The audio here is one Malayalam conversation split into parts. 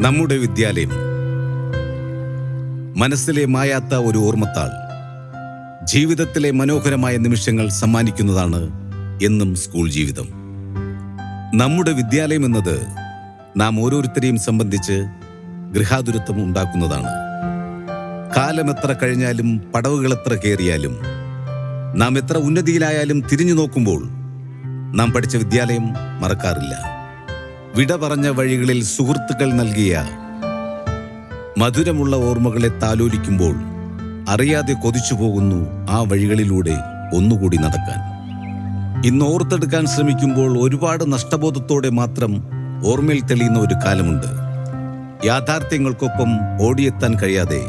നമ്മുടെ വിദ്യാലയം മനസ്സിലെ മായാത്ത ഒരു ഓർമ്മത്താൾ ജീവിതത്തിലെ മനോഹരമായ നിമിഷങ്ങൾ സമ്മാനിക്കുന്നതാണ് എന്നും സ്കൂൾ ജീവിതം. നമ്മുടെ വിദ്യാലയം എന്നത് നാം ഓരോരുത്തരെയും സംബന്ധിച്ച് ഗൃഹാതുരത്വം ഉണ്ടാക്കുന്നതാണ്. കാലമെത്ര കഴിഞ്ഞാലും പടവുകൾ എത്ര കയറിയാലും നാം എത്ര ഉന്നതിയിലായാലും തിരിഞ്ഞു നോക്കുമ്പോൾ നാം പഠിച്ച വിദ്യാലയം മറക്കാറില്ല. വിട പറഞ്ഞ വഴികളിൽ സുഹൃത്തുക്കൾ നൽകിയ മധുരമുള്ള ഓർമ്മകളെ താലോലിക്കുമ്പോൾ അറിയാതെ കൊതിച്ചു പോകുന്നു ആ വഴികളിലൂടെ ഒന്നുകൂടി നടക്കാൻ. ഇന്ന് ഓർത്തെടുക്കാൻ ശ്രമിക്കുമ്പോൾ ഒരുപാട് നഷ്ടബോധത്തോടെ മാത്രം ഓർമ്മയിൽ തെളിയുന്ന ഒരു കാലമുണ്ട്. യാഥാർത്ഥ്യങ്ങൾക്കൊപ്പം ഓടിയെത്താൻ കഴിയാതെ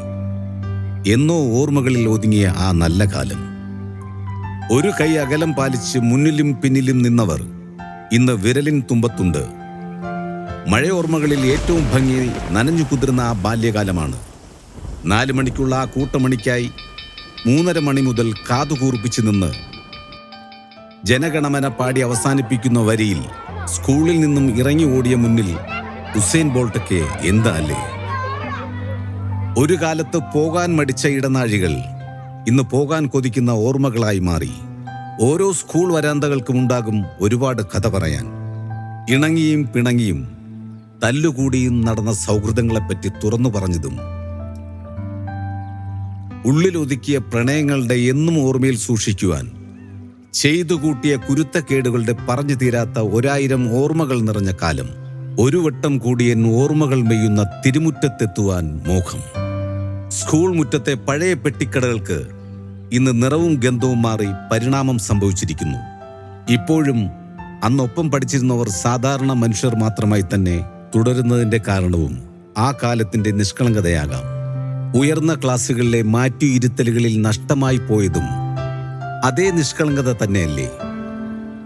എന്നോ ഓർമ്മകളിൽ ഒതുങ്ങിയ ആ നല്ല കാലം. ഒരു കൈ അകലം പാലിച്ച് മുന്നിലും പിന്നിലും നിന്നവർ ഇന്ന് വിരലിൻ തുമ്പത്തുണ്ട്. മഴയോർമ്മകളിൽ ഏറ്റവും ഭംഗി നനഞ്ഞു കുതിർന്ന ആ ബാല്യകാലമാണ്. നാല് മണിക്കുള്ള ആ കൂട്ടമണിക്കായി മൂന്നര മണി മുതൽ കാതുകൂർപ്പിച്ചു നിന്ന് ജനഗണമന പാടി അവസാനിപ്പിക്കുന്ന വരിയിൽ സ്കൂളിൽ നിന്നും ഇറങ്ങി ഓടിയ മുന്നിൽ ഹുസൈൻ ബോൾട്ടൊക്കെ എന്താ അല്ലേ? ഒരു കാലത്ത് പോകാൻ മടിച്ച ഇടനാഴികൾ ഇന്ന് പോകാൻ കൊതിക്കുന്ന ഓർമ്മകളായി മാറി. ഓരോ സ്കൂൾ വരാന്തകൾക്കും ഉണ്ടാകും ഒരുപാട് കഥ പറയാൻ. ഇണങ്ങിയും പിണങ്ങിയും തല്ലുകൂടിയും നടന്ന സൗഹൃദങ്ങളെപ്പറ്റി തുറന്നു പറഞ്ഞതും ഉള്ളിലൊതുക്കിയ പ്രണയങ്ങളുടെ എന്നും ഓർമ്മയിൽ സൂക്ഷിക്കുവാൻ ചെയ്തു കൂട്ടിയ കുരുത്തക്കേടുകളുടെ പറഞ്ഞു തീരാത്ത ഒരായിരം ഓർമ്മകൾ നിറഞ്ഞ കാലം ഒരു വട്ടം കൂടിയൻ ഓർമ്മകൾ മെയ്യുന്ന തിരുമുറ്റത്തെത്തുവാൻ മോഹം. സ്കൂൾ മുറ്റത്തെ പഴയ പെട്ടിക്കടകൾക്ക് ഇന്ന് നിറവും ഗന്ധവും മാറി പരിണാമം സംഭവിച്ചിരിക്കുന്നു. ഇപ്പോഴും അന്നൊപ്പം പഠിച്ചിരുന്നവർ സാധാരണ മനുഷ്യർ മാത്രമായി തന്നെ തുടരുന്നതിന്റെ കാരണവും ആ കാലത്തിന്റെ നിഷ്കളങ്കതയാകാം. ഉയർന്ന ക്ലാസ്സുകളിലെ മാറ്റിയിരുത്തലുകളിൽ നഷ്ടമായി പോയതും അതേ നിഷ്കളങ്കത തന്നെയല്ലേ?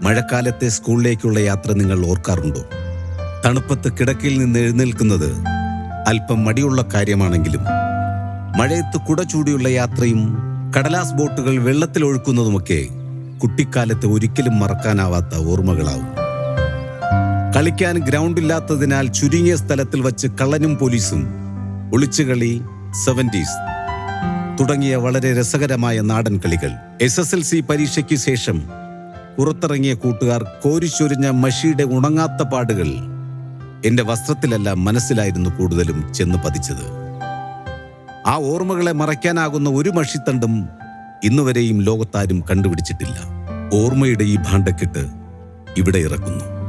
മഴക്കാലത്തെ സ്കൂളിലേക്കുള്ള യാത്ര നിങ്ങൾ ഓർക്കാറുണ്ടോ? തണുപ്പത്ത് കിടക്കയിൽ നിന്ന് എഴുന്നേൽക്കുന്നത് അല്പം മടിയുള്ള കാര്യമാണെങ്കിലും മഴയത്ത് കുട ചൂടിയുള്ള യാത്രയും കടലാസ് ബോട്ടുകൾ വെള്ളത്തിൽ ഒഴുക്കുന്നതുമൊക്കെ കുട്ടിക്കാലത്ത് ഒരിക്കലും മറക്കാനാവാത്ത ഓർമ്മകളാവും. കളിക്കാൻ ഗ്രൗണ്ട് ഇല്ലാത്തതിനാൽ ചുരുങ്ങിയ സ്ഥലത്തിൽ വച്ച് കള്ളനും പോലീസും. ഒളിച്ചുകളി സെവന്റീസ് തുടങ്ങിയ വളരെ രസകരമായ നാടൻ കളികൾ. എസ് എസ് എൽ സി പരീക്ഷയ്ക്ക് ശേഷം പുറത്തിറങ്ങിയ കൂട്ടുകാർ കോരിച്ചൊരിഞ്ഞ മഷിയുടെ ഉണങ്ങാത്ത പാടുകൾ എന്റെ വസ്ത്രത്തിലല്ല മനസ്സിലായിരുന്നു കൂടുതലും ചെന്ന് പതിച്ചത്. ആ ഓർമ്മകളെ മറയ്ക്കാനാകുന്ന ഒരു മഷിത്തണ്ടും ഇന്നുവരെയും ലോകത്താരും കണ്ടുപിടിച്ചിട്ടില്ല. ഓർമ്മയുടെ ഈ ഭാണ്ഡക്കെട്ട് ഇവിടെ ഇറക്കുന്നു.